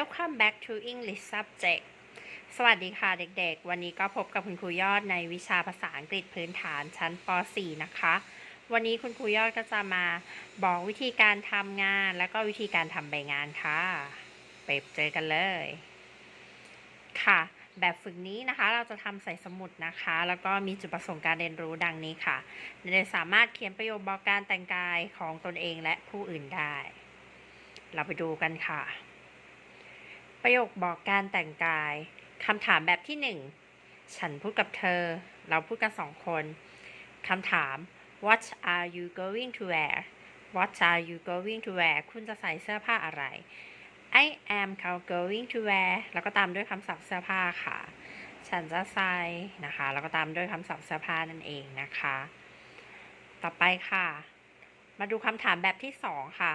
welcome back to English subject สวัสดีค่ะเด็กๆ วันนี้ก็พบกับคุณครูยอดในวิชาภาษาอังกฤษพื้นฐานชั้นป .4 นะคะ วันนี้คุณครูยอดก็จะมาบอกวิธีการทำงาน แล้วก็วิธีการทำใบงานค่ะ ไปเจอกันเลย ค่ะ แบบฝึกนี้นะคะ เราจะทำใส่สมุดนะคะ แล้วก็มีจุดประสงค์การเรียนรู้ดังนี้ค่ะเด็กสามารถเขียนประโยคบอกการแต่งกายของตนเองและผู้อื่นได้ เราไปดูกันค่ะ ประโยคบอกการแต่งกายคำถามแบบที่หนึ่งฉันพูดกับเธอ เราพูดกันสองคนคำถาม What are you going to wear What are you going to wear คุณจะใส่เสื้อผ้าอะไร I am going to wear แล้วก็ตามด้วยคำศัพท์เสื้อผ้าค่ะ ฉันจะใส่นะคะ แล้วก็ตามด้วยคำศัพท์เสื้อผ้านั่นเองนะคะ ต่อไปค่ะ มาดูคำถามแบบที่สองค่ะ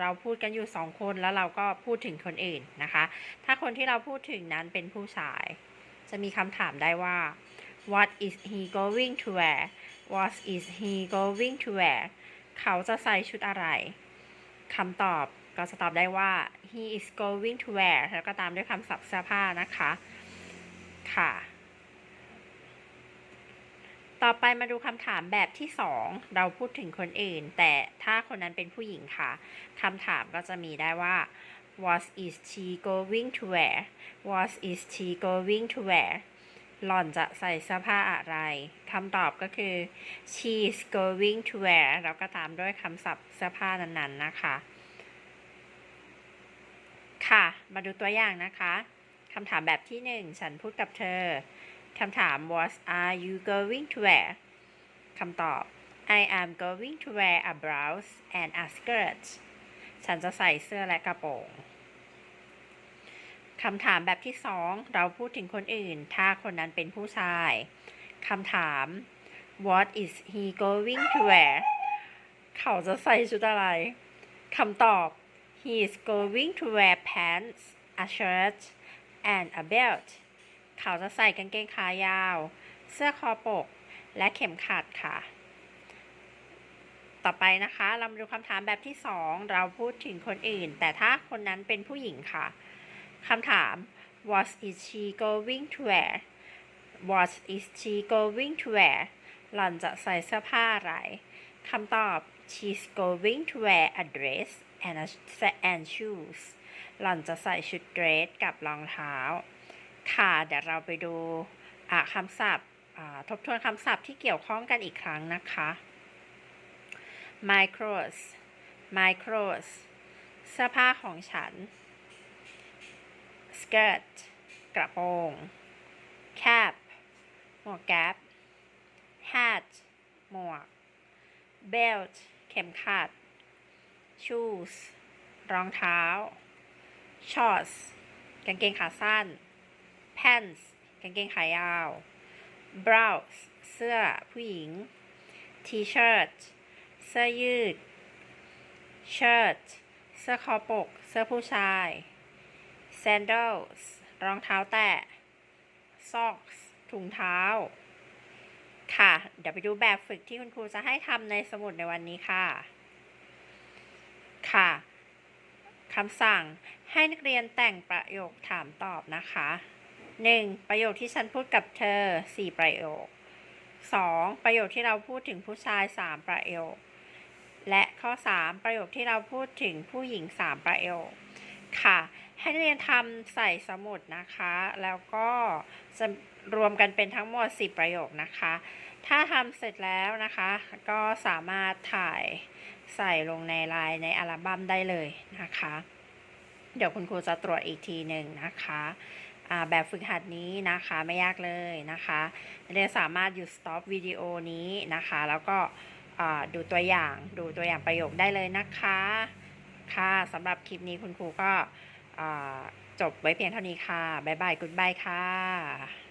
เราพูดกันอยู่สองคนแล้วเราก็พูดถึงคนอื่นนะคะ ถ้าคนที่เราพูดถึงนั้นเป็นผู้ชาย จะมีคำถามได้ว่า what is he going to wear what is he going to wear เขาจะใส่ชุดอะไรคำตอบก็จะตอบได้ว่า he is going to wear แล้วก็ตามด้วยคำศัพท์เสื้อผ้านะคะ ค่ะ ต่อไปมาดูคำถามแบบที่สองเราพูดถึงคนอื่น แต่ถ้าคนนั้นเป็นผู้หญิงค่ะคำถามก็จะมีได้ว่า what is she going to wear what is she going to wear หล่อนจะใส่เสื้อผ้าอะไรคำตอบก็คือ She's going to wear แล้วก็ตามด้วยคำศัพท์เสื้อผ้านั้นๆนะคะ ค่ะ มาดูตัวอย่างนะคะคำถามแบบที่หนึ่งฉันพูดกับเธอ คำถาม What are you going to wear คำตอบ I am going to wear a blouse and a skirt ฉันจะใส่เสื้อและกระโปรงคำถามแบบที่สองเราพูดถึงคนอื่น ถ้าคนนั้นเป็นผู้ชายคำถาม What is he going to wear เขาจะใส่ชุดอะไรคำตอบ He is going to wear pants a shirt and a belt เขาจะใส่กางเกงขายาว เสื้อคอปก และเข็มขัดค่ะ ต่อไปนะคะเรามาดูคำถามแบบที่สองเราพูดถึงคนอื่น แต่ถ้าคนนั้นเป็นผู้หญิงค่ะคำถาม What is she going to wear What is she going to wear หล่อนจะใส่เสื้อผ้าอะไรคำตอบ She's going to wear a dress and a and shoes หล่อนจะใส่ชุดเดรสกับรองเท้า ค่ะ เดี๋ยวเราไปดูคำศัพท์ทบทวนคำศัพท์ที่เกี่ยวข้องกันอีกครั้งนะคะ micros micros เสื้อผ้าของฉัน skirt กระโปรง cap หมวกแก๊ป hat หมวก belt เข็มขัด shoes รองเท้า shorts กางเกงขาสั้น pants กางเกงขายาว blouse เสื้อผู้หญิง t-shirt เสื้อยืด shirt เสื้อคอปก เสื้อผู้ชาย sandals รองเท้าแตะ socks ถุงเท้า ค่ะ เดี๋ยวไปดูแบบฝึกที่คุณครูจะให้ทำในสมุดในวันนี้ค่ะ ค่ะคำสั่งให้นักเรียนแต่งประโยคถามตอบนะคะ 1. ประโยคที่ฉันพูดกับเธอ 4 ประโยค 2. ประโยคที่เราพูดถึงผู้ชาย 3 ประโยค และข้อ 3 ประโยคที่เราพูดถึงผู้หญิง 3 ประโยค ค่ะ ให้นักเรียนทำใส่สมุดนะคะ แล้วก็จะรวมกันเป็นทั้งหมด 10 ประโยคนะคะ ถ้าทำเสร็จแล้วนะคะ ก็สามารถถ่ายใส่ลงในไลน์ในอัลบั้มได้เลยนะคะ เดี๋ยวคุณครูจะตรวจอีกทีหนึ่งนะคะ แบบฝึกหัดนี้นะคะไม่ยากเลยนะคะเรียนสามารถหยุดสต็อปวิดีโอนี้นะคะ แล้วก็ดูตัวอย่างดูตัวอย่างประโยคได้เลยนะคะค่ะสำหรับคลิปนี้คุณครูก็จบไว้เพียงเท่านี้ค่ะ บ๊ายบายกุ๊ดบายค่ะ